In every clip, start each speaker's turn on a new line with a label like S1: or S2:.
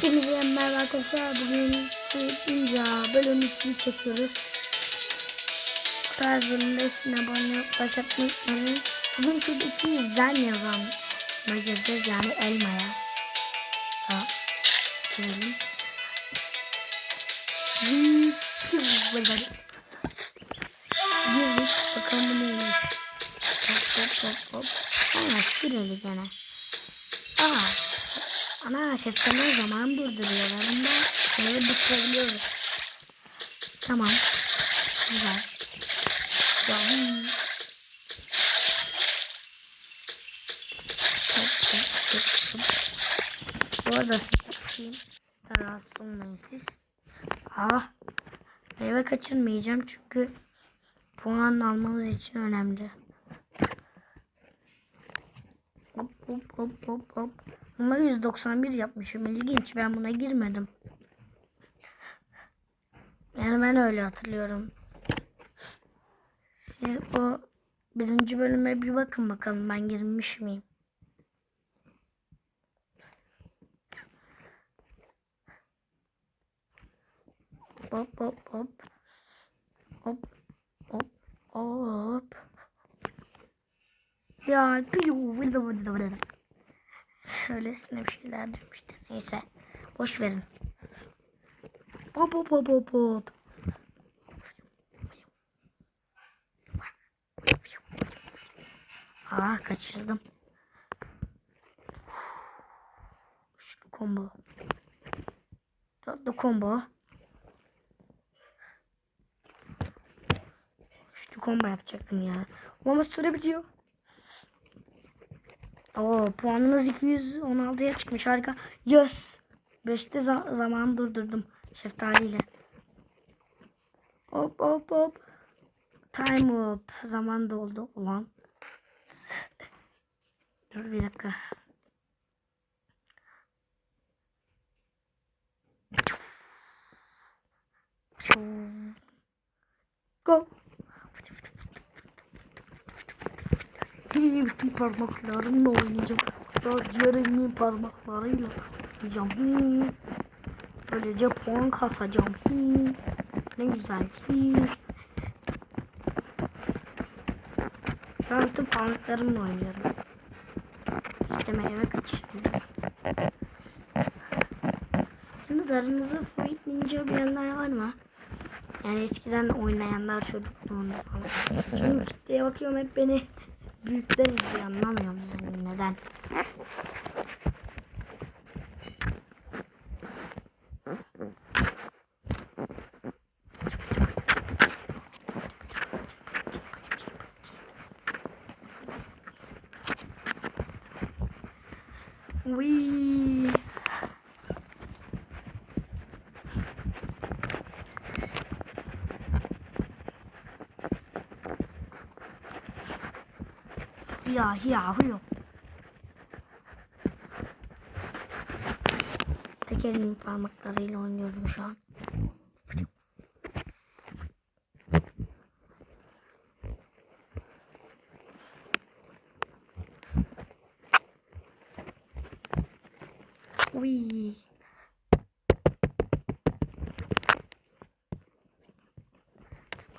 S1: Hepinize merhaba arkadaşlar. Bugün Ninja bölüm 2'yi çekiyoruz. Bu tarz bölümde için abone olup like atmayı unutmayın. Bugün şuradaki zen yazan göreceğiz yani elmaya. Ha, görelim. Girdik. Bakalım bu neymiş. Hop hop hop hop. Aynen süreli gene. Ana şeftalin zaman durduruyorlar ama böyle düşürebiliyoruz. Tamam. Güzel. Ya. Hop, hop, hop, hop. Bu arada ses kısayım. Sesten rahatsız olmayın siz. Ah. Meyve kaçırmayacağım çünkü puan almamız için önemli. Hop hop hop hop. Ama 191 yapmışım. İlginç. Ben buna girmedim. Yani ben öyle hatırlıyorum. Siz o birinci bölüme bir bakın bakalım ben girmiş miyim? Hop hop. Hop hop hop. Ya. Söylesine bir şeyler demişti. Neyse. Boş verin. Hop hop hop hop. Ah kaçırdım. Üçlü combo. Dörtlü combo. Üçlü combo yapacaktım ya. Ama süre bitiyor. Oo puanımız 216'ya çıkmış harika. Yes. 5'te za zaman durdurdum şeftaliyle. Hop hop hop. Time up. Zaman doldu ulan. Dur bir dakika. Bütün parmaklarımla oynayacağım. Daha diğer elimin parmaklarıyla oynayacağım. Böylece puan kasacağım. Hmm. Ne güzel. Hmm. Şu an bütün parmaklarımla oynuyorum. İşte meyve kaçırdım. Yalnız aranızda Fruit Ninja bilenler var mı? Yani eskiden oynayanlar çocukluğunda falan. Çünkü kitleye bakıyorum hep beni büyükler izliyor anlamıyorum yani neden. Wee. Ya ya huyo. Tek elimin parmaklarıyla oynuyorum şu an. Uy.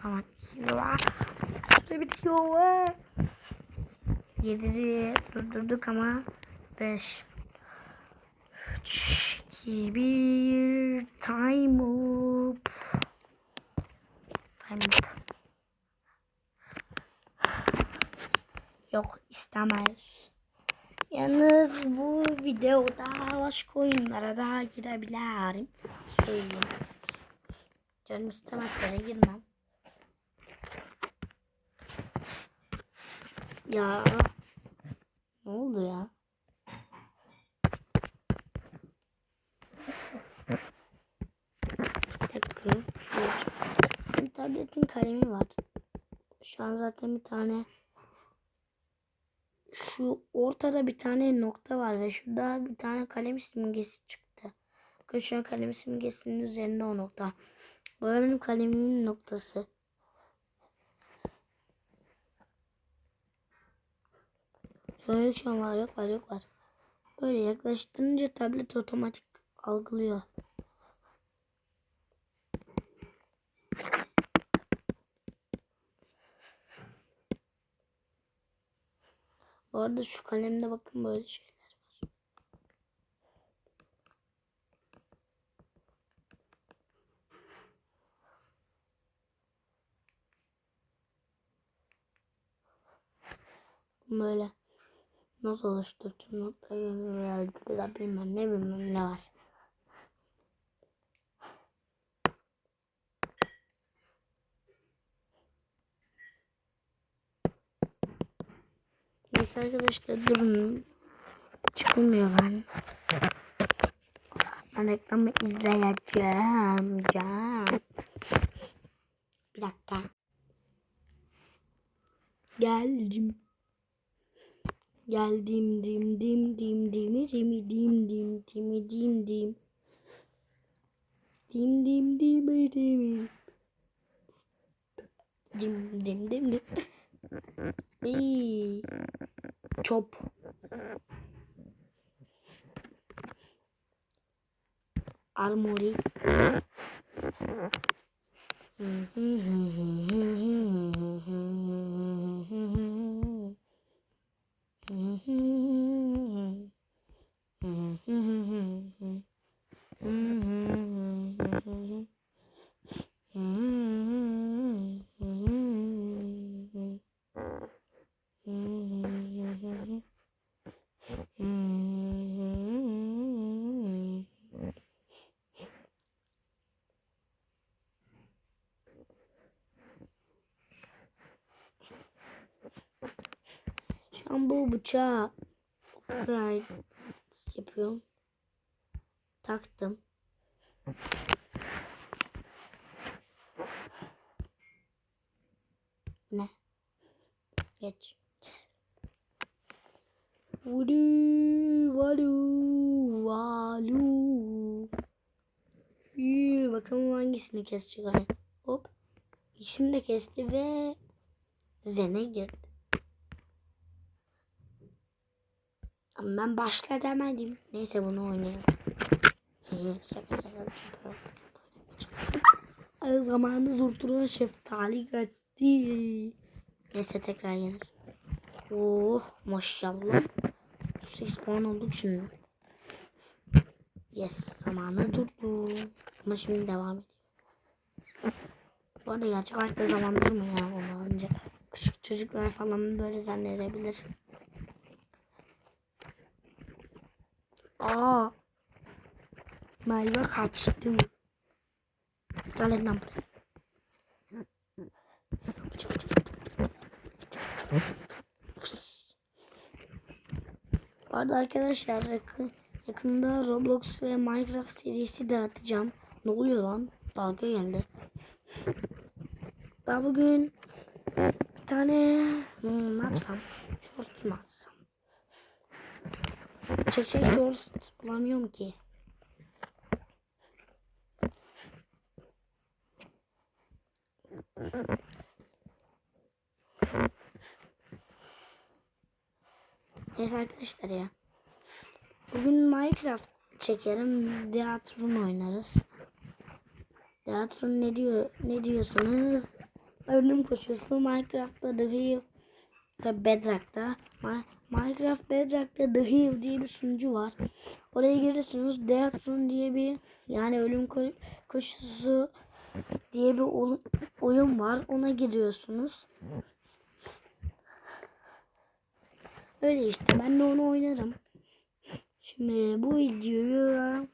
S1: Ya. Süre bitiyor. Yediri durdurduk ama 5 3 2 1 time up. Time up. Yok istemez. Yalnız bu videoda başka oyunlara da girebilirim. Söyleyeyim. Canım istemezse girmem. Ya. Oldu ya? Bir dakika. Tabletin kalemi var. Şu an zaten bir tane şu ortada bir tane nokta var ve şurada bir tane kalem simgesi çıktı. Bakın şu an kalem simgesinin üzerinde o nokta. Bu benim kalemimin noktası. An var yok var yok var. Böyle yaklaştırınca tablet otomatik algılıyor. Bu arada şu kalemde bakın böyle şeyler var. Böyle not oluşturduğum notları bilmem ne bilmem ne var. Neyse arkadaşlar durun. Çıkılmıyor ben. Ben reklamı izleyeceğim. Can. Bir dakika. Geldim. Geldim dim dim dim dim dim dim dim dim dim dim. Dim dim dim dim. Dim dim dim dim. İyi. Çop. Armory. Şu an bu bıçağı upgrade yapıyorum. Taktım. Ne? Geç. Vudu valu valu. Yuu, bakalım hangisini kesecek. Hop. İkisini de kesti ve zene girdi. Ama ben başla demedim. Neyse bunu oynayalım. Şaka şaka. Zamanı durduran şeftali gitti. Neyse tekrar yenir. Oh maşallah. 8 puan olduk şimdi. Yes zamanı durdu. Ama şimdi devam ediyor. Bu arada gerçek hayatta zaman durmuyor ya onu alınca. Küçük çocuklar falan böyle zannedebilir. Aa. Meyve kaçtı. Gel lan buraya. Bu arada arkadaşlar yakın, yakında Roblox ve Minecraft serisi dağıtacağım. Ne oluyor lan? Dalga geldi. Daha bugün bir tane hmm, ne yapsam? Shorts mu atsam? Çek çek shorts bulamıyorum ki. Neyse arkadaşlar ya. Bugün Minecraft çekerim. Deatron oynarız. Deatron ne diyor ne diyorsanız ölüm koşusu Minecraft'ta dahi da Bedrock'ta Ma- Minecraft Bedrock'ta The Hill diye bir sunucu var. Oraya giriyorsunuz. Deatron diye bir yani ölüm ko- koşusu diye bir oyun var. Ona giriyorsunuz. Öyle işte ben de onu oynarım. Şimdi bu videoyu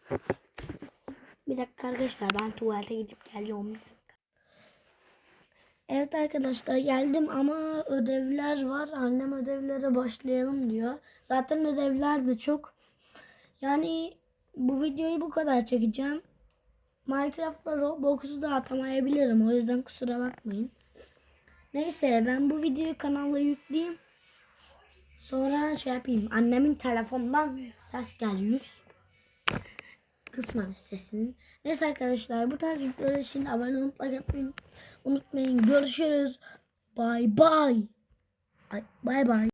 S1: bir dakika arkadaşlar ben tuvalete gidip geliyorum. Evet arkadaşlar geldim ama ödevler var. Annem ödevlere başlayalım diyor. Zaten ödevler de çok. Yani bu videoyu bu kadar çekeceğim. Minecraft'ta Roblox'u da atamayabilirim. O yüzden kusura bakmayın. Neyse ben bu videoyu kanala yükleyeyim. Sonra şey yapayım. Annemin telefondan ses geliyor. Kısmamış sesini. Neyse arkadaşlar bu tarz videolar için abone olmayı unutmayın. Unutmayın. Görüşürüz. Bye bye. Bye bye.